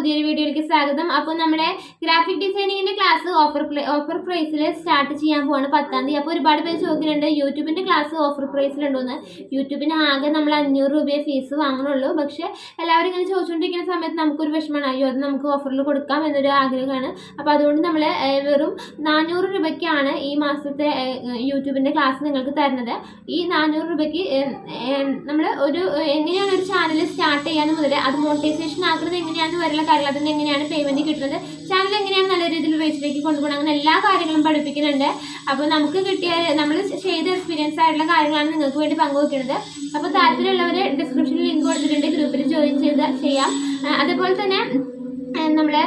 പുതിയൊരു വീഡിയോയിലേക്ക് സ്വാഗതം. അപ്പോൾ നമ്മുടെ ഗ്രാഫിക് ഡിസൈനിങ്ങിന്റെ ക്ലാസ് ഓഫർ ഓഫർ പ്രൈസിൽ സ്റ്റാർട്ട് ചെയ്യാൻ പോവാണ് പത്താം തീയതി. അപ്പോൾ ഒരുപാട് പേര് ചോദിക്കുന്നുണ്ട് യൂട്യൂബിന്റെ ക്ലാസ് ഓഫർ പ്രൈസിലുണ്ടോന്ന് യൂട്യൂബിന് ആകെ നമ്മൾ അഞ്ഞൂറ് രൂപയെ ഫീസ് വാങ്ങണുള്ളൂ. പക്ഷേ എല്ലാവരും ഇങ്ങനെ ചോദിച്ചുകൊണ്ടിരിക്കുന്ന സമയത്ത് നമുക്കൊരു വിഷമമാണ് അയ്യോ അത് നമുക്ക് ഓഫറിൽ കൊടുക്കാം എന്നൊരു ആഗ്രഹമാണ്. അപ്പോൾ അതുകൊണ്ട് നമ്മൾ വെറും നാനൂറ് രൂപയ്ക്കാണ് ഈ മാസത്തെ യൂട്യൂബിന്റെ ക്ലാസ് നിങ്ങൾക്ക് തരുന്നത്. ഈ നാനൂറ് രൂപയ്ക്ക് നമ്മൾ ഒരു എങ്ങനെയാണ് ഒരു ചാനൽ സ്റ്റാർട്ട് ചെയ്യാൻ മുതൽ അത് മോണിറ്റൈസേഷൻ ആക്കുന്നത് എങ്ങനെയാണെന്ന് വരെയുള്ള കാര്യങ്ങൾ അതിന് എങ്ങനെയാണ് പേയ്മെന്റ് കിട്ടുന്നത്? ചാനൽ എങ്ങനെയാണ് നല്ല രീതിയിൽ വെച്ചിലേക്ക് കൊണ്ടുപോകണം അങ്ങനെ എല്ലാ കാര്യങ്ങളും പഠിപ്പിക്കുന്നുണ്ട്. അപ്പോൾ നമുക്ക് കിട്ടിയ നമ്മൾ ചെയ്ത എക്സ്പീരിയൻസ് ആയിട്ടുള്ള കാര്യങ്ങളാണ് നിങ്ങൾക്ക് വേണ്ടി പങ്കുവെക്കുന്നത്. അപ്പോൾ താല്പര്യമുള്ളവർ ഡിസ്ക്രിപ്ഷനിൽ ലിങ്ക് കൊടുത്തിട്ടുണ്ട്. ഗ്രൂപ്പിൽ ജോയിൻ ചെയ്ത് ചെയ്യാം. അതുപോലെ തന്നെ നമ്മുടെ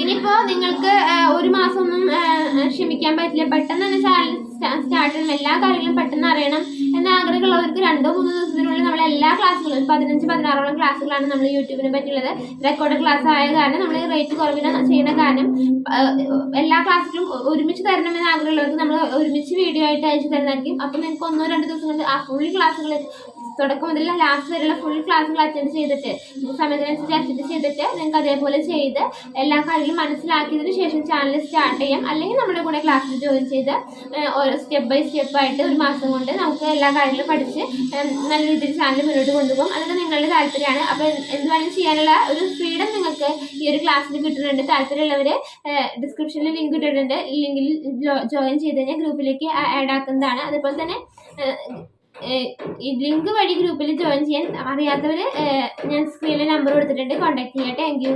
ഇനിയിപ്പോ നിങ്ങൾക്ക് ഒരു മാസം ഒന്നും ക്ഷമിക്കാൻ പറ്റില്ല. പെട്ടെന്ന് തന്നെ ചാനൽ സ്റ്റാർട്ട് ചെയ്യണം. എല്ലാ കാര്യങ്ങളും പെട്ടെന്ന് അറിയണം. എന്ന ആഗ്രഹമുള്ളവർക്ക് രണ്ടോ മൂന്നോ നമ്മൾ എല്ലാ ക്ലാസ്സുകളും പതിനഞ്ച് പതിനാറോളം ക്ലാസ്സുകളാണ് നമ്മൾ യൂട്യൂബിനെ പറ്റിയുള്ളത്. റെക്കോർഡ് ക്ലാസ് ആയ കാരണം നമ്മൾ റേറ്റ് കുറവിന് ചെയ്യുന്ന കാരണം എല്ലാ ക്ലാസ്സിലും ഒരുമിച്ച് തരണമെന്ന് ആഗ്രഹമുള്ളവർക്ക് നമ്മൾ ഒരുമിച്ച് വീഡിയോ ആയിട്ട് അയച്ചു തരുന്നതായിരിക്കും. അപ്പം നിങ്ങൾക്ക് ഒന്നോ രണ്ടോ ദിവസം കൊണ്ട് ആ ഫുൾ ക്ലാസ്സുകൾ തുടക്കം മുതൽ ലാസ്റ്റ് വരെയുള്ള ഫുൾ ക്ലാസ്സുകൾ അറ്റൻഡ് ചെയ്തിട്ട് സമയത്തിനനുസരിച്ച് അറ്റൻഡ് ചെയ്തിട്ട് നിങ്ങൾക്ക് അതേപോലെ ചെയ്ത് എല്ലാ കാര്യങ്ങളും മനസ്സിലാക്കിയതിന് ശേഷം ചാനൽ സ്റ്റാർട്ട് ചെയ്യാം. അല്ലെങ്കിൽ നമ്മുടെ കൂടെ ക്ലാസ്സിൽ ജോയിൻ ചെയ്ത് ഓരോ സ്റ്റെപ്പ് ബൈ സ്റ്റെപ്പ് ആയിട്ട് ഒരു മാസം കൊണ്ട് നമുക്ക് എല്ലാ കാര്യങ്ങളും പഠിച്ച് നല്ല രീതിയിൽ ചാനൽ മുന്നോട്ട് കൊണ്ടുപോകും. അതൊക്കെ നിങ്ങളുടെ താല്പര്യമാണ്. അപ്പോൾ എന്ത് വേണമെങ്കിലും ചെയ്യാനുള്ള ഒരു ഫ്രീഡം നിങ്ങൾക്ക് ഈ ഒരു ക്ലാസ്സിൽ കിട്ടുന്നുണ്ട്. താല്പര്യമുള്ളവർ ഡിസ്ക്രിപ്ഷനിൽ ലിങ്ക് ഇട്ടിട്ടുണ്ട്. ലിങ്കിൽ ജോയിൻ ചെയ്ത് കഴിഞ്ഞാൽ ഗ്രൂപ്പിലേക്ക് ആഡ് ആക്കുന്നതാണ്. അതുപോലെ തന്നെ ഈ ലിങ്ക് വഴി ഗ്രൂപ്പിൽ ജോയിൻ ചെയ്യാൻ അറിയാത്തവർ ഞാൻ സ്ക്രീനിൽ നമ്പർ കൊടുത്തിട്ടുണ്ട്. കോൺടാക്ട് ചെയ്യാം താങ്ക്